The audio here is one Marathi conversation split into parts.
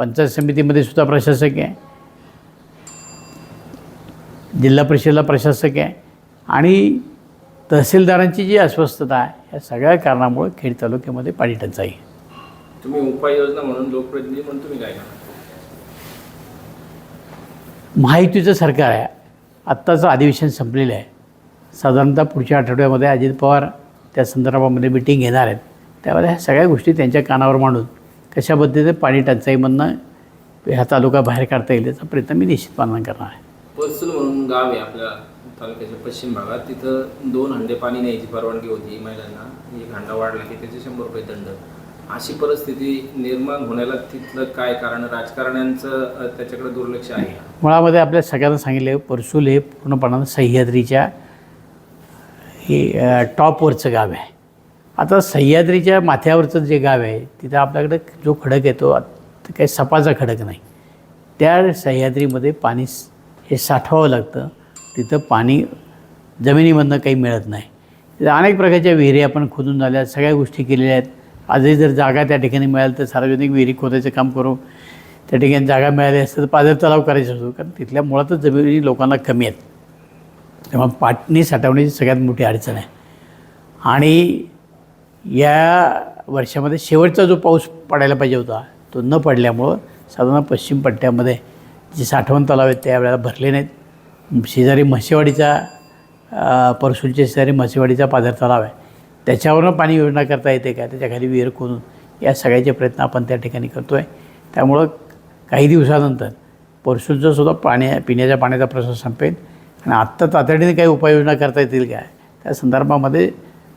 पंचायत समितीमध्ये सुद्धा प्रशासक आहे. जिल्हा परिषदेला प्रशासक आहे. आणि तहसीलदारांची जी अस्वस्थता आहे या सगळ्या कारणामुळे खेड तालुक्यामध्ये पाणी टंचाई. आहे. तुम्ही उपाययोजना म्हणून लोकप्रतिनिधी म्हणून तुम्ही काय महायुतीचं सरकार आहे. आत्ताचं अधिवेशन संपलेलं आहे. साधारणतः पुढच्या आठवड्यामध्ये अजित पवार त्या संदर्भामध्ये मिटिंग घेणार आहेत. त्यावेळेला ह्या सगळ्या गोष्टी त्यांच्या कानावर मांडून कशा पद्धतीने पाणी टंचाईमधनं ह्या तालुका बाहेर काढता येईल याचा प्रयत्न मी निश्चितपणानं करणार आहे. पर्सल म्हणून गाव आहे आपल्या तालुक्याच्या पश्चिम भागात. तिथं दोन हंडे पाणी न्यायची परवानगी होती महिलांना. एक हंडा वाढला की त्याचे शंभर रुपये दंड. अशी परिस्थिती निर्माण होण्याला तिथलं काय कारण? राजकारण्यांचं त्याच्याकडे दुर्लक्ष आहे. मुळामध्ये आपल्या सगळ्यांना सांगितलं परसूल हे पूर्णपणानं सह्याद्रीच्या हे टॉपवरचं गाव आहे. आता सह्याद्रीच्या माथ्यावरचं जे गाव आहे तिथं आपल्याकडे जो खडक येतो काही सपाचा खडक नाही. त्या सह्याद्रीमध्ये पाणी हे साठवावं लागतं. तिथं पाणी जमिनीमधनं काही मिळत नाही. तिथं अनेक प्रकारच्या विहिरी आपण खोदून झाल्या सगळ्या गोष्टी केलेल्या आहेत. आजही जर जागा त्या ठिकाणी मिळाली तर सार्वजनिक विहिरी खोदायचं काम करू. त्या ठिकाणी जागा मिळाली असतं तर पाझर तलाव करायचं असतो. कारण तिथल्या मुळातच जमिनी लोकांना कमी आहेत. तेव्हा पाटणी साठवण्याची सगळ्यात मोठी अडचण आहे. आणि या वर्षामध्ये शेवटचा जो पाऊस पडायला पाहिजे होता तो न पडल्यामुळं साधारण पश्चिम पट्ट्यामध्ये जे साठवण तलाव आहेत त्यावेळेला भरले नाहीत. शेजारी म्हसेवाडीचा परसूलच्या शेजारी म्हसेवाडीचा पाझर तलाव आहे. त्याच्यावरनं पाणी योजना करता येते का? त्याच्याखाली विहीर खोदून या सगळ्याचे प्रयत्न आपण त्या ठिकाणी करतो आहे त्यामुळं काही दिवसानंतर परसूलचं सुद्धा पाण्या पिण्याच्या पाण्याचा प्रश्न संपेल. आणि आत्ता तातडीने काही उपाययोजना करता येतील काय त्या संदर्भामध्ये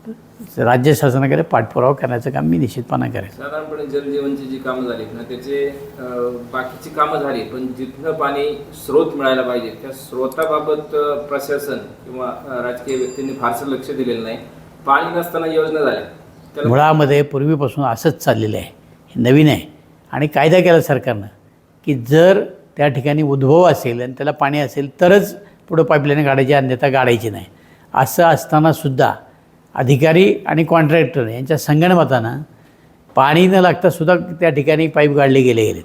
राज्य शासनाकडे पाठपुरावा करण्याचं काम मी निश्चितपणे करेन. साधारणपणे जलजीवनची जी कामं झालीत ना त्याचे बाकीची कामं झाली पण जिथनं पाणी स्रोत मिळायला पाहिजे त्या स्रोताबाबत प्रशासन किंवा राजकीय व्यक्तींनी फारसं लक्ष दिलेलं नाही. पाणी नसताना योजना झाल्या. मुळामध्ये पूर्वीपासून असंच चाललेलं आहे. हे नवीन आहे. आणि कायदा केला सरकारनं की जर त्या ठिकाणी उद्भव असेल आणि त्याला पाणी असेल तरच पुढं पाईपलाईन काढायची अन्यथा काढायची नाही. असं असतानासुद्धा अधिकारी आणि कॉन्ट्रॅक्टर यांच्या संगणमतानं पाणी न लागतासुद्धा त्या ठिकाणी पाईप गाडले गेले गेलेत.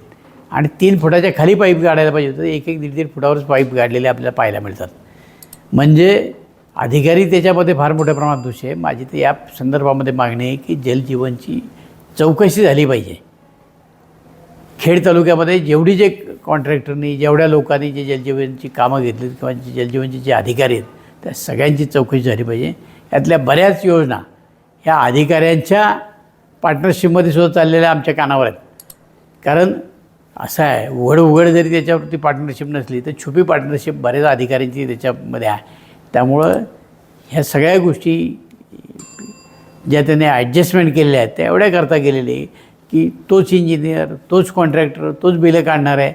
आणि तीन फुटाच्या खाली पाईप गाडायला पाहिजे होतं. एक एक दीड दीड फुटावरच पाईप गाडलेले आपल्याला पाहायला मिळतात. म्हणजे अधिकारी त्याच्यामध्ये फार मोठ्या प्रमाणात दोष आहे. माझी तर या संदर्भामध्ये मागणी आहे की जलजीवनची चौकशी झाली पाहिजे. खेड तालुक्यामध्ये जेवढी जे कॉन्ट्रॅक्टरनी जेवढ्या लोकांनी जे जलजीवनची कामं घेतलीत किंवा जे जलजीवनचे जे अधिकारी आहेत त्या सगळ्यांची चौकशी झाली पाहिजे. यातल्या बऱ्याच योजना ह्या अधिकाऱ्यांच्या पार्टनरशिपमध्ये सुद्धा चाललेल्या आमच्या कानावर आहेत. कारण असं आहे उघड उघड जरी त्याच्यावरती पार्टनरशिप नसली तर छुपी पार्टनरशिप बऱ्याच अधिकाऱ्यांची त्याच्यामध्ये आहे. त्यामुळं ह्या सगळ्या गोष्टी ज्या त्याने ॲडजस्टमेंट केलेल्या आहेत त्या एवढ्या करता गेलेले की तोच इंजिनियर तोच कॉन्ट्रॅक्टर तोच बिलं काढणार आहे.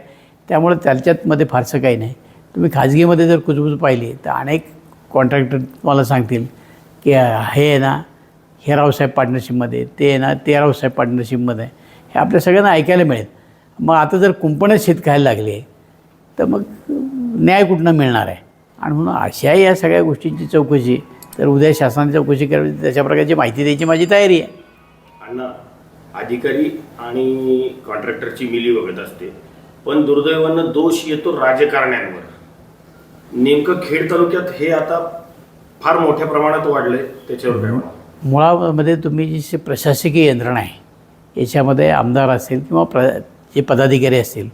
त्यामुळं त्याच्यातमध्ये फारसं काही नाही. तुम्ही खाजगीमध्ये जर कुजबूज पाहिली तर अनेक कॉन्ट्रॅक्टर तुम्हाला सांगतील की हे आहे ना हे रावसाहेब पार्टनरशिपमध्ये ते आहे ना ते रावसाहेब पार्टनरशिपमध्ये हे आपल्या सगळ्यांना ऐकायला मिळेल. मग आता जर कुंपणच शेत खायला लागले तर मग न्याय कुठनं मिळणार आहे? आणि म्हणून अशा या सगळ्या गोष्टींची चौकशी तर उद्या शासनाने चौकशी करावी त्याच्या प्रकारची माहिती द्यायची माझी तयारी आहे. अण्णा अधिकारी आणि कॉन्ट्रॅक्टरची मिली बघत असते पण दुर्दैवानं दोष येतो राजकारण्यांवर. नेमकं खेड तालुक्यात हे आता फार मोठ्या प्रमाणात वाढलंय त्याच्यावर काय मुळामध्ये तुम्ही जी प्रशासकीय यंत्रणा आहे याच्यामध्ये आमदार असेल किंवा प्र जे पदाधिकारी असतील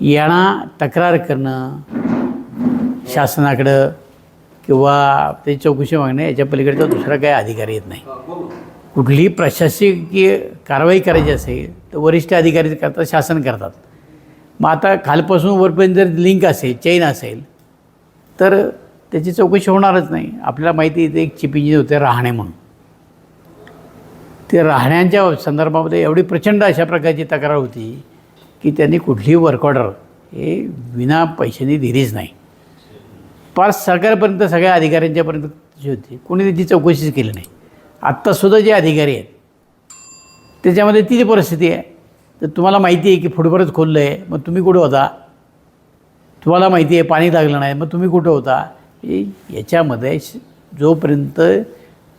यांना तक्रार करणं शासनाकडं किंवा ते चौकशी मागणं याच्या पलीकडचा दुसरा काही अधिकारी येत नाही. कुठलीही प्रशासकीय कारवाई करायची असेल तर वरिष्ठ अधिकारी करतात शासन करतात. मग आता खालपासून वरपर्यंत जर लिंक असेल चेन असेल तर त्याची चौकशी होणारच नाही. आपल्याला माहिती आहे एक चिप इंजिन होते राहणे म्हणून. ते राहण्यांच्या संदर्भामध्ये एवढी प्रचंड अशा प्रकारची तक्रार होती की त्यांनी कुठलीही वर्क ऑर्डर हे विना पैशांनी दिलीच नाही. पार सरकारपर्यंत सगळ्या अधिकाऱ्यांच्यापर्यंत होती. कोणी त्याची चौकशीच केली नाही. आत्तासुद्धा जे अधिकारी आहेत त्याच्यामध्ये ती जी परिस्थिती आहे. तर तुम्हाला माहिती आहे की फुटबॉलच खोललं आहे मग तुम्ही कुठं होता? तुम्हाला माहिती आहे पाणी लागलं नाही मग तुम्ही कुठं होता? याच्यामध्ये श- जोपर्यंत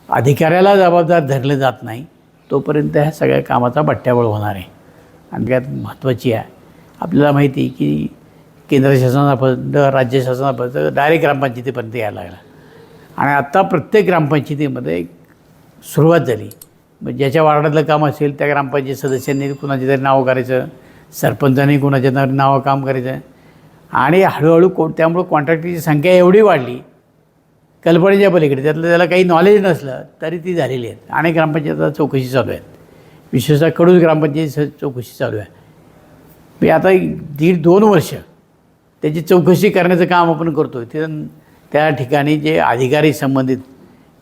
अधिकाऱ्याला जबाबदार धरले जात नाही तोपर्यंत ह्या सगळ्या कामाचा बट्ट्याबळ होणार आहे. आणि त्यात महत्त्वाची आहे आपल्याला माहिती आहे की केंद्र शासनापर्यंत राज्य शासनापर्यंत डायरेक्ट ग्रामपंचायतीपर्यंत यायला लागला. आणि आत्ता प्रत्येक ग्रामपंचायतीमध्ये सुरुवात झाली. मग ज्याच्या वार्डातलं काम असेल त्या ग्रामपंचायत सदस्यांनी कुणाचे तरी नावं करायचं सरपंचांनी कुणाच्या तरी नावं काम करायचं आणि हळूहळू को त्यामुळं कॉन्ट्रॅक्टरची संख्या एवढी वाढली. कल्पनेच्या पलीकडे त्यातलं त्याला काही नॉलेज नसलं तरी ती झालेली आहेत. आणि ग्रामपंचायत चौकशी चालू आहेत. विशेषतः कडूच ग्रामपंचायत चौकशी चालू आहे. मी आता एक दीड दोन वर्ष त्याची चौकशी करण्याचं काम आपण करतो ते त्या ठिकाणी जे अधिकारी संबंधित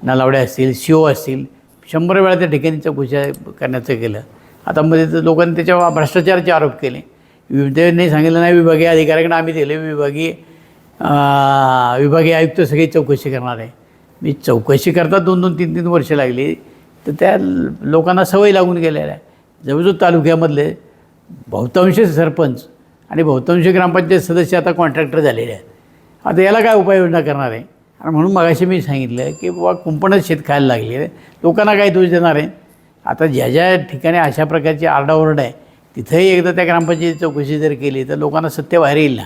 नलावडे असतील सी ओ असतील शंभर वेळा त्या ठिकाणी चौकशी करण्याचं केलं. आता मध्ये तर लोकांनी त्याच्यावर भ्रष्टाचाराचे आरोप केले. त्यांनी सांगितलं नाही विभागीय अधिकाऱ्याकडे आम्ही दिले विभागीय विभागीय आयुक्त सगळी चौकशी करणार आहे. मी चौकशी करता दोन दोन तीन तीन वर्ष लागली तर त्या लोकांना सवय लागून गेलेल्या आहे. जवळजवळ तालुक्यामधले बहुतांश सरपंच आणि बहुतांश ग्रामपंचायत सदस्य आता कॉन्ट्रॅक्टर झालेले आहेत. आता याला काय उपाययोजना करणार आहे? आणि म्हणून मगाशी मी सांगितलं की बाबा कुंपणच शेत खायला लागली आहे लोकांना काय दोष देणार आहे? आता ज्या ज्या ठिकाणी अशा प्रकारची आरडाओरड आहे तिथंही एकदा त्या ग्रामपंचायत चौकशी जर केली तर लोकांना सत्य बाहेर येईल ना?